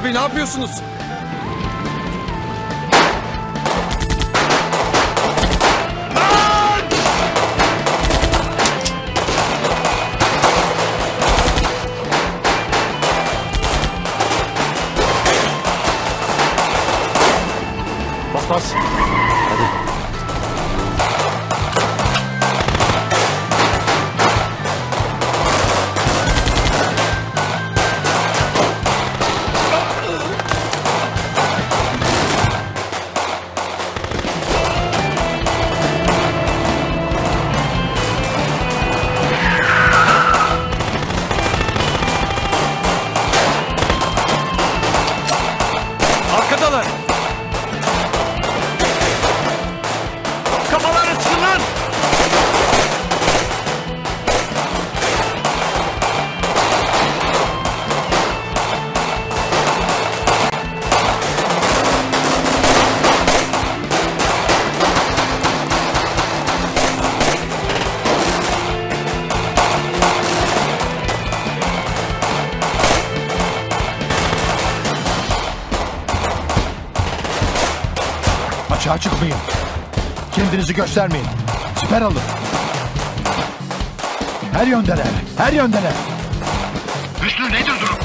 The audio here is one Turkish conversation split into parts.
Abi ne yapıyorsunuz? Açığa çıkmayın. Kendinizi göstermeyin. Siper alın. Her yöndeler. Her yöndeler. Hüsnü nedir durum?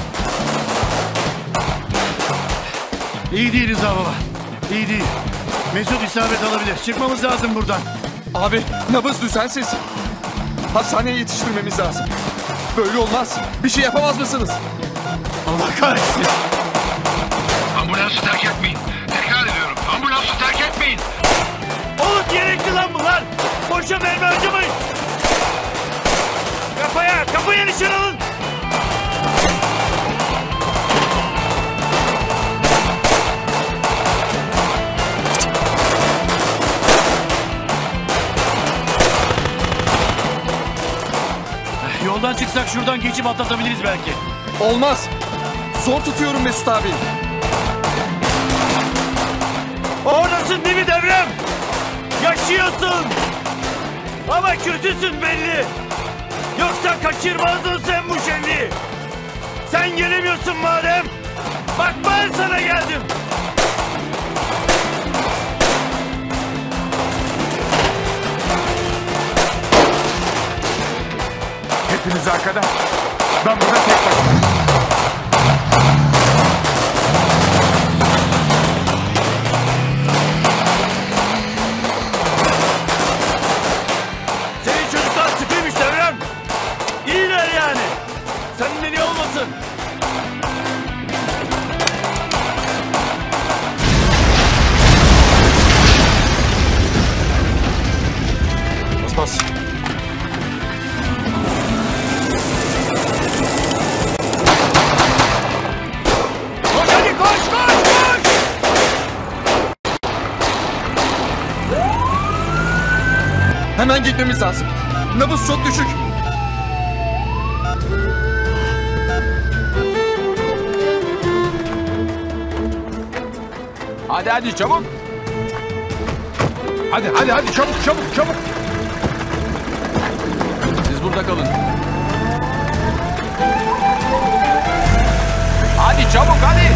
İyi değil Rıza baba. İyi değil. Mesut isabet alabilir. Çıkmamız lazım buradan. Abi nabız düzensiz. Hastaneye yetiştirmemiz lazım. Böyle olmaz. Bir şey yapamaz mısınız? Allah kahretsin. Ambulansı terk etmeyin. Nişan alın. Yoldan çıksak şuradan geçip atlatabiliriz belki. Olmaz. Zor tutuyorum Mesut abi. Oradasın değil mi devrem? Yaşıyorsun. Ama kötüsün belli. Yoksa kaçırmazdın sen bu şenliği. Sen gelemiyorsun madem. Bak ben sana geldim. Hepiniz arkada. Ben burada tek başıma. Hemen gitmemiz lazım. Nabız çok düşük. Hadi hadi çabuk. Hadi hadi hadi çabuk çabuk çabuk. Siz burada kalın. Hadi çabuk hadi.